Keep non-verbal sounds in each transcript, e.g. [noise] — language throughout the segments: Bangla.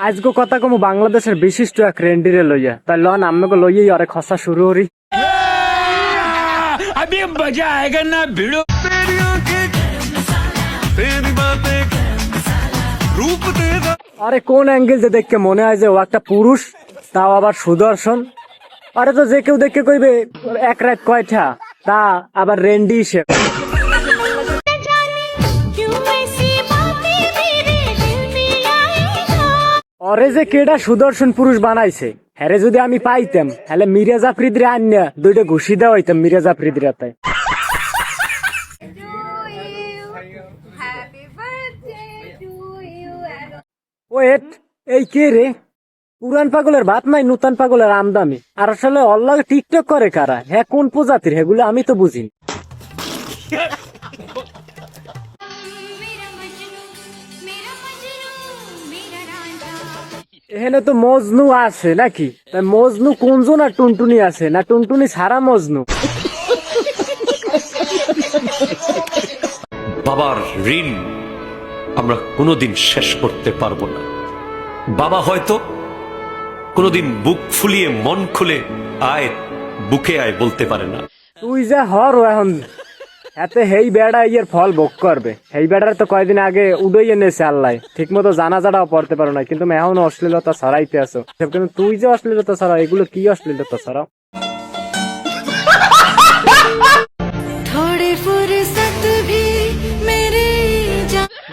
আজকে কথা কমু বাংলাদেশের বিশিষ্ট এক রেন্ডিরে লইয়া তাই লন আমাকে লইয়াই অরে খসা শুরু করি अभी मजा आएगा ना भिड़ो तेरी आंखें तेरी बातें रूप तेरा আরে কোন অ্যাঙ্গেল যে দেখকে মনে হয় যে ও একটা পুরুষ তাও আবার সুদর্শন আরে তো যে কেউ দেখে কইবে এক রাত কয়টা তা আবার রেন্ডি সে অরে যে কেডা সুদর্শন পুরুষ বানাইছে হ্যারে যদি আমি পাইতাম, তাহলে মিরাজ আফ্রিদরে আন্যা দুইটা ঘুষি দেওয়া হইতাম মিরাজ and ওয়েট, এই কে রে? পুরান পাগলের ভাত নাই, নূতন পাগলের আমদামি আর আসলে অল্লাহ টিকটক করে কারা? হ্যাঁ কোন প্রজাতির? হেগুলো আমি তো বুঝিনি। এখানে তো মজনু আছে নাকি? মজনু কুঞ্জু না টুনটুনি আছে? না টুনটুনি সারা মজনু? বাবার ঋণ আমরা কোনোদিন শেষ করতে পারব না। বাবা হয়তো কোনোদিন বুক ফুলিয়ে মন খুলে আয় বুকে আয় বলতে পারে না। তুই যা হর এখন। এতে হেই বেড়া ইয়ের ফল ভোগ করবে। হেই বেড়ার তো কয়েকদিন আগে উদয় এনেছে আল্লাহ। ঠিক মতো জানা জানাও পড়তে পারো না কিন্তু এখন অশ্লীলতা ছড়াইতে আসো কিন্তু তুই যে অশ্লীলতা ছড়াও এগুলো কি অশ্লীলতা ছড়াও?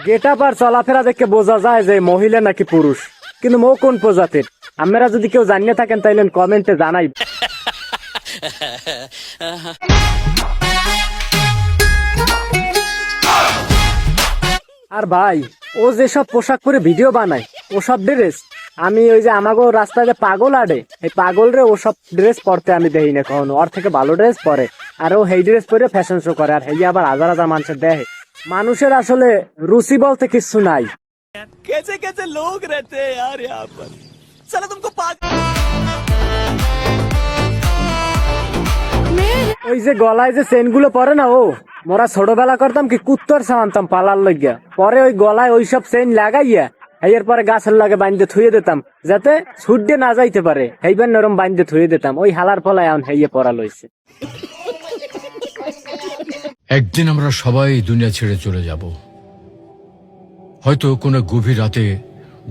গেটা পার চলাফেরা দেখে বোঝা যায় যে মহিলা নাকি পুরুষ। কিন্তু মো কোন প্রজাতির? আমরা যদি কেউ জানিয়ে থাকেন তাইলে কমেন্টে জানাই। [laughs] আর ভাই ও যেসব পোশাক পরে ভিডিও বানায় ওসব ড্রেস আমি ওই যে আমাগো রাস্তায় যে পাগল আডে এই পাগল রে ওসব ড্রেস পরতে আমি দেখি না কখনো ওর থেকে ভালো ড্রেস পরে আর ও সেই ড্রেস পরে ফ্যাশন শো করে আর হেই আবার হাজার হাজার মানুষের দেখে মানুষের আসলে রুচি বলতে কিছু নাই कैसे कैसे लोग रहते हैं यार यहाँ पर साला तुमको पागल ওই যে গলায় যে চেনগুলো পরে না ও মোরা ছোটবেলা করতাম কি কুত্তর সামানতাম পালার লইয়া পরে ওই গলায় ওই সব চেন লাগাইয়া এর পরে গাছের লাগে বাইন্দে থুয়ে দিতাম যাতে ছুটে না যাইতে পারে। এইবার নরম বাইন্দে থুয়ে দিতাম। ওই হালার ফলায় এখন হেইয়ে পড়া লইছে। একদিন আমরা সবাই দুনিয়া ছেড়ে চলে যাব। হয়তো কোনো গভীর রাতে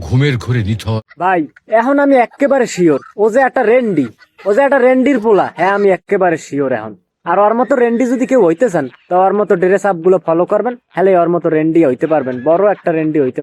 ঘুমের ঘরে নিথর। ভাই এখন আমি একেবারে শিওর। ও যে একটা রেন্ডি। ও যে একটা রেন্ডির পোলা। হ্যাঁ আমি একেবারে শিওর এখন। আর ওর মতো রেন্ডি যদি কেউ হইতে চান, তো ওর মতো ড্রেস আপগুলো ফলো করবেন, হ্যালে ওর মতো রেন্ডি হইতে পারবেন। বড় একটা রেন্ডি হইতে